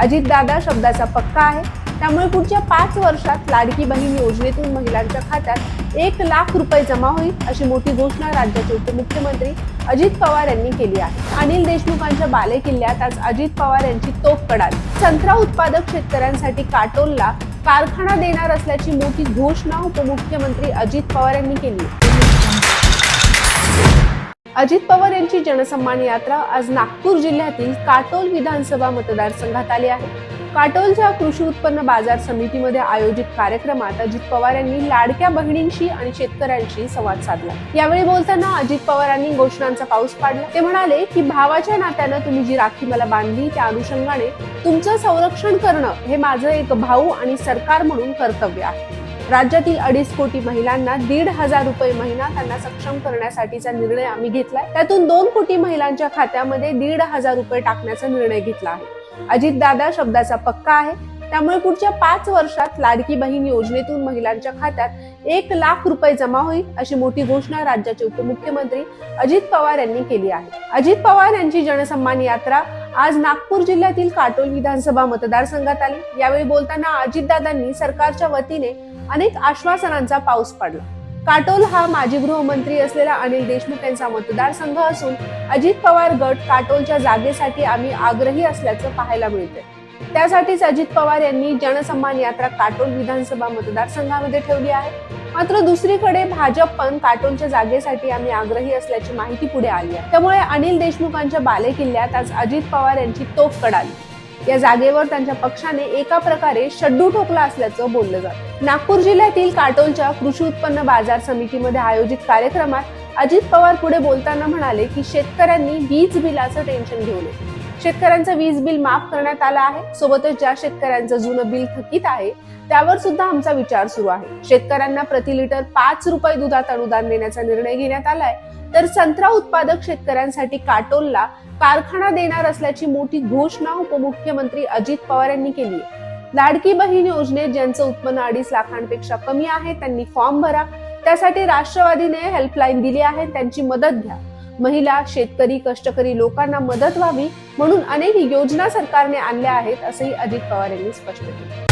अजितदादा शब्दाचा पक्का आहे. त्यामुळे पुढच्या पाच वर्षात लाडकी बहीण योजनेतून महिलांच्या खात्यात एक लाख रुपये जमा होईल अशी मोठी घोषणा राज्याचे उपमुख्यमंत्री अजित पवार यांनी केली आहे. अनिल देशमुखांच्या बाले किल्ल्यात आज अजित पवार यांची तोफ कडाली संत्रा उत्पादक शेतकऱ्यांसाठी काटोलला कारखाना देणार असल्याची मोठी घोषणा उपमुख्यमंत्री अजित पवार यांनी केली अजित पवार यांची जनसन्मान यात्रा आज नागपूर जिल्ह्यातील काटोल विधानसभा मतदारसंघात आली आहे. काटोलच्या कृषी उत्पन्न बाजार समितीमध्ये आयोजित कार्यक्रमात अजित पवार यांनी लाडक्या बहिणींशी आणि शेतकऱ्यांशी संवाद साधला. यावेळी बोलताना अजित पवारांनी घोषणांचा पाऊस पाडला. ते म्हणाले की भावाच्या नात्यानं तुम्ही जी राखी मला बांधली त्या अनुषंगाने तुमचं संरक्षण करणं हे माझं एक भाऊ आणि सरकार म्हणून कर्तव्य आहे. राज्यातील अडीच कोटी महिलांना दीड हजार रुपये महिना त्यांना सक्षम करण्यासाठीचा निर्णय आम्ही घेतलाय. त्यातून दोन कोटी महिलांच्या खात्यामध्ये दीड हजार रुपये टाकण्याचा निर्णय घेतला आहे. अजितदादा शब्दाचा पक्का आहे. त्यामुळे पुढच्या पाच वर्षात लाडकी बहीण योजनेतून महिलांच्या खात्यात एक लाख रुपये जमा होईल अशी मोठी घोषणा राज्याचे उपमुख्यमंत्री अजित पवार यांनी केली आहे. अजित पवार यांची जनसन्मान यात्रा आज नागपूर जिल्ह्यातील काटोल विधानसभा मतदारसंघात आली. यावेळी बोलताना अजितदादांनी सरकारच्या वतीने अनेक आश्वासनांचा पाऊस पडला. काटोल हा माजी गृहमंत्री असलेला अनिल देशमुख यांचा मतदारसंघ असून अजित पवार गट काटोलच्या जागेसाठी आम्ही आग्रही असल्याचं पाहायला मिळते त्यासाठीच अजित पवार यांनी जनसन्मान यात्रा काटोल विधानसभा मतदारसंघामध्ये ठेवली आहे. मात्र दुसरीकडे भाजप पण काटोलच्या जागेसाठी आम्ही आग्रही असल्याची माहिती पुढे आली आहे. त्यामुळे अनिल देशमुखांच्या बालेकिल्ल्यात आज अजित पवार यांची तोफ कडाली या जागेवर त्यांच्या पक्षाने एका प्रकारे शड्डू ठोकला असल्याचं बोललं जातं. नागपूर जिल्ह्यातील काटोलच्या कृषी उत्पन्न बाजार समितीमध्ये आयोजित कार्यक्रमात अजित पवार पुढे बोलताना म्हणाले की शेतकऱ्यांनी वीज बिलाचं टेन्शन घेऊ नये. शेतकऱ्यांचं वीज बिल माफ करण्यात आलं आहे. सोबतच ज्या शेतकऱ्यांचं जुनं बिल थकीत आहे त्यावर सुद्धा आमचा विचार सुरू आहे. शेतकऱ्यांना प्रति लिटर पाच रुपये दुधात अनुदान देण्याचा निर्णय घेण्यात आलाय. तर संत्रा उत्पादक शेतकऱ्यांसाठी काटोलला कारखाना देणार असल्याची मोठी घोषणा उपमुख्यमंत्री अजित पवार यांनी केली आहे. लाडकी बहीण योजनेत ज्यांचं उत्पन्न अडीच लाखांपेक्षा कमी आहे त्यांनी फॉर्म भरा. त्यासाठी राष्ट्रवादीने हेल्पलाईन दिली आहे त्यांची मदत घ्या. महिला शेतकरी कष्टकरी लोकांना मदत व्हावी म्हणून अनेक योजना सरकारने आणल्या आहेत असंही अजित पवार यांनी स्पष्ट केलं.